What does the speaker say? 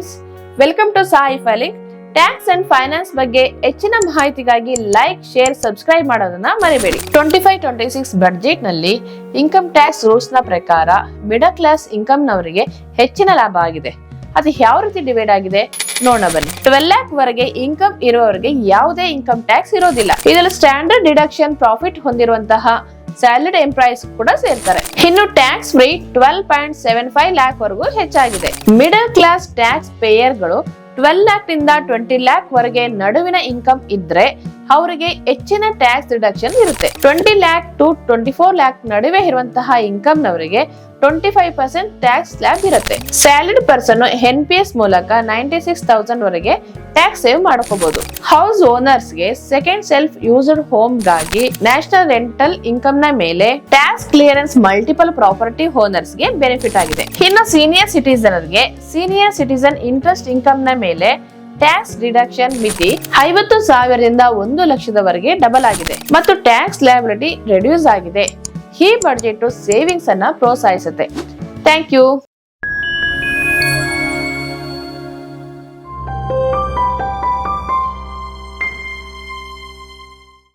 Friends welcome to Sai filing tax and finance ಬಗ್ಗೆ ಹೆಚ್ಚಿನ ಮಾಹಿತಿಗಾಗಿ ಲೈಕ್ ಶೇರ್ ಸಬ್ಸ್ಕ್ರೈಬ್ ಮಾಡೋದನ್ನ ಮರಿಬೇಡಿ. ಟ್ವೆಂಟಿ ಫೈವ್ ಟ್ವೆಂಟಿ ಸಿಕ್ಸ್ ಬಡ್ಜೆಟ್ನಲ್ಲಿ ಇನ್ಕಮ್ ಟ್ಯಾಕ್ಸ್ ರೂಲ್ಸ್ನ ಪ್ರಕಾರ ಮಿಡಲ್ ಕ್ಲಾಸ್ ಇನ್ಕಮ್ ನವರಿಗೆ ಹೆಚ್ಚಿನ ಲಾಭ ಆಗಿದೆ. ಅದು ಯಾವ ರೀತಿ ಡಿವೈಡ್ ಆಗಿದೆ? ನೋಡೋಣ ಬನ್ನಿ. ಟ್ವೆಲ್ ಲ್ಯಾಕ್ ವರೆಗೆ ಇನ್ಕಮ್ ಇರುವವರಿಗೆ ಯಾವುದೇ ಇನ್ಕಮ್ ಟ್ಯಾಕ್ಸ್ ಇರೋದಿಲ್ಲ. ಇದರಲ್ಲಿ ಸ್ಟ್ಯಾಂಡರ್ಡ್ ಡಿಡಕ್ಷನ್ ಪ್ರಾಫಿಟ್ ಹೊಂದಿರುವಂತಹ ಸ್ಯಾಲರಿ ಎಂಪ್ಲಾಯೀಸ್ ಕೂಡ ಸೇರ್ತಾರೆ. ಇನ್ನು tax free twelve point seven five lakh ವರೆಗೂ ಹೆಚ್ಚಾಗಿದೆ. ಮಿಡಲ್ ಕ್ಲಾಸ್ ಟ್ಯಾಕ್ಸ್ ಪೇಯರ್ಗಳು ಟ್ವೆಲ್ ಲ್ಯಾಕ್ನಿಂದ ಟ್ವೆಂಟಿ ಲ್ಯಾಕ್ ವರೆಗೆ ನಡುವಿನ ಇನ್ಕಮ್ ಇದ್ರೆ ಅವರಿಗೆ ಹೆಚ್ಚಿನ ಟ್ಯಾಕ್ಸ್ ರಿಡಕ್ಷನ್ ಇರುತ್ತೆ. Twenty lakh to twenty four lakh ನಡುವೆ ಇರುವಂತಹ income ನವರಿಗೆ twenty five percent tax slab ಇರುತ್ತೆ salaried person N P S ಮೂಲಕ ನೈಂಟಿ ಸಿಕ್ಸ್ ತೌಸಂಡ್ ವರೆಗೆ ಟ್ಯಾಕ್ಸ್ ಸೇವ್ ಮಾಡ್ಕೋಬಹುದು ಹೌಸ್ ಓನರ್ಸ್ಗೆ ಸೆಕೆಂಡ್ ಸೆಲ್ಫ್ ಯೂಸ್ಡ್ ಹೋಮ್ಗಾಗಿ ನ್ಯಾಷನಲ್ ರೆಂಟಲ್ ಇನ್ಕಮ್ನ ಮೇಲೆ ಟ್ಯಾಕ್ಸ್ ಕ್ಲಿಯರೆನ್ಸ್ ಮಲ್ಟಿಪಲ್ ಪ್ರಾಪರ್ಟಿ ಓನರ್ಸ್ಗೆ ಬೆನಿಫಿಟ್ ಆಗಿದೆ. ಇನ್ನು ಸೀನಿಯರ್ ಸಿಟಿಸನ್ಗೆ ಸೀನಿಯರ್ ಸಿಟಿಸನ್ ಇಂಟ್ರೆಸ್ಟ್ ಇನ್ಕಮ್ನ ಮೇಲೆ ಟ್ಯಾಕ್ಸ್ ರಿಡಕ್ಷನ್ ಮಿತಿ ಐವತ್ತು ಸಾವಿರದಿಂದ ಒಂದು ಲಕ್ಷದವರೆಗೆ ಡಬಲ್ ಆಗಿದೆ ಮತ್ತು ಟ್ಯಾಕ್ಸ್ ಲಯಬಿಲಿಟಿ ರೆಡ್ಯೂಸ್ ಆಗಿದೆ. ಈ ಬಡ್ಜೆಟ್ ಸೇವಿಂಗ್ಸ್ ಅನ್ನ ಪ್ರೋತ್ಸಾಹಿಸುತ್ತೆ. Thank you